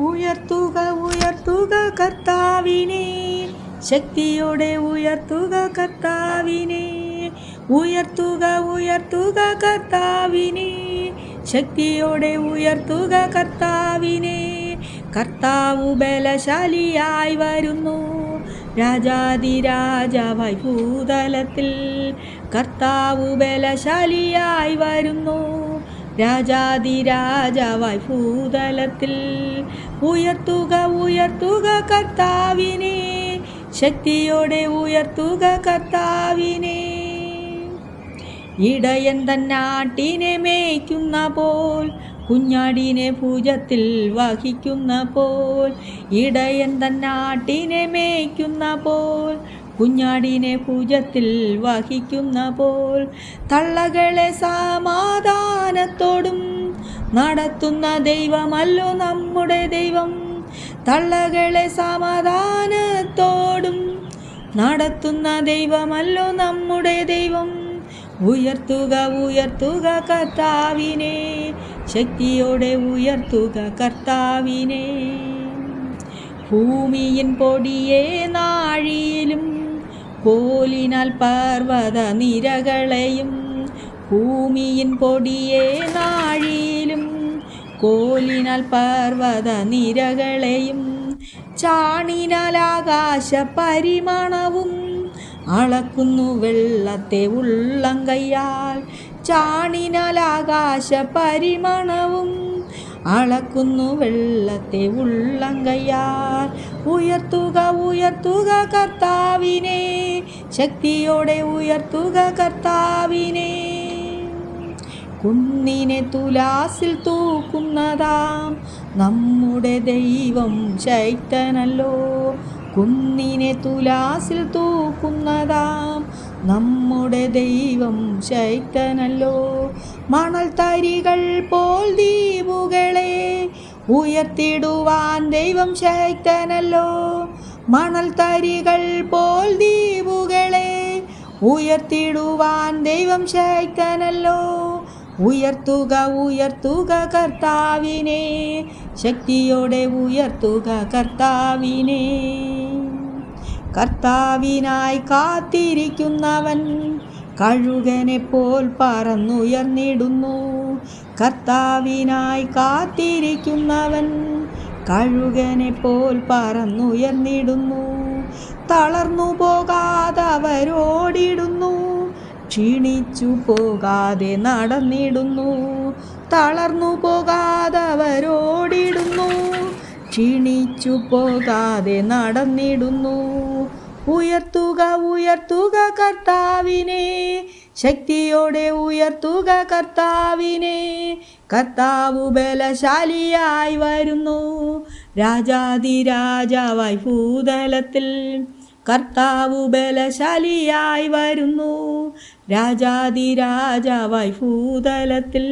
ഉയർത്തുക ഉയർത്തുക കർത്താവിനെ. ശക്തിയോടെ ഉയർത്തുക കർത്താവിനെ. ഉയർത്തുക ഉയർത്തുക കർത്താവിനെ. ശക്തിയോടെ ഉയർത്തുക കർത്താവിനെ. കർത്താവ് ബലശാലിയായി വരുന്നു. രാജാതിരാജാവായി ഭൂതലത്തിൽ കർത്താവ് ബലശാലിയായി വരുന്നു. രാജാതിരാജാവായി ഭൂതലത്തിൽ ഉയർത്തുക ഉയർത്തുക കർത്താവിനെ. ശക്തിയോടെ ഉയർത്തുക കർത്താവിനെ. ഇടയൻ തന്നാട്ടിനെ മേയ്ക്കുന്ന പോൽ കുഞ്ഞാടിനെ പൂജത്തിൽ വഹിക്കുന്ന പോൽ ഇടയൻ തന്നാട്ടിനെ മേയ്ക്കുന്ന പോൽ കുഞ്ഞാടിനെ പൂജത്തിൽ വഹിക്കുന്ന പോൽ തള്ളകളെ സമാധാനത്തോടും നടത്തുന്ന ദൈവമല്ലോ നമ്മുടെ ദൈവം. തള്ളകളെ സമാധാനത്തോടും നടത്തുന്ന ദൈവമല്ലോ നമ്മുടെ ദൈവം. ഉയർത്തുക ഉയർത്തുക കർത്താവിനെ. ശക്തിയോടെ ഉയർത്തുക കർത്താവിനെ. ഭൂമിയിൻ പൊടിയെ നാഴിയിലും കോലിനാൽ പർവത നിരകളെയും ഭൂമിയിൻ പൊടിയെ നാഴിയിലും കോലിനാൽ പർവത നിരകളെയും ചാണിനാൽ ആകാശ പരിമാണവും അളക്കുന്നു വെള്ളത്തെ ഉള്ളം കയ്യാൽ. ചാണിനാൽ ആകാശ പരിമാണവും അളക്കുന്നു വെള്ളത്തെ ഉള്ളം കയ്യാൽ. ഉയർത്തുക ഉയർത്തുക കർത്താവിനെ ശക്തിയോടെ ഉയർത്തുക കർത്താവിനെ. കുന്നിനെ തുലാസിൽ തൂക്കുന്നതാം. നമ്മുടെ ദൈവം ശൈത്തനല്ലോ. കുന്നിനെ തുലാസിൽ തൂക്കുന്നതാം. നമ്മുടെ ദൈവം ശൈത്തനല്ലോ. മണൽ തരികൾ പോൽ ദ്വീപുകളെ ഉയർത്തിടുവാൻ ദൈവം ശൈത്തനല്ലോ. മണൽ തരികൾ പോൽ ദ്വീപുകളെ ഉയർത്തിടുവാൻ ദൈവം ശക്തനല്ലോ ഉയർത്തുക ഉയർത്തുക കർത്താവിനെ. ശക്തിയോടെ ഉയർത്തുക കർത്താവിനെ. കർത്താവിനായി കാത്തിരിക്കുന്നവൻ കഴുകനെ പോൽ പറന്നുയർന്നിടുന്നു. കർത്താവിനായി കാത്തിരിക്കുന്നവൻ കഴുകനെ പോൽ പറന്നുയർന്നിടുന്നു. തളർന്നു പോകാതെ അവരോടിടുന്നു ക്ഷീണിച്ചു പോകാതെ നടന്നിടുന്നു. തളർന്നു പോകാതെ അവരോടിടുന്നു ക്ഷീണിച്ചു പോകാതെ നടന്നിടുന്നു. ഉയർത്തുക ഉയർത്തുക കർത്താവിനെ. ശക്തിയോടെ ഉയർത്തുക കർത്താവിനെ. കർത്താവ് ബലശാലിയായി വരുന്നു. രാജാതിരാജാവായി ഭൂതലത്തിൽ കർത്താവ് ബലശാലിയായി വരുന്നു. രാജാതിരാജാവായി ഭൂതലത്തിൽ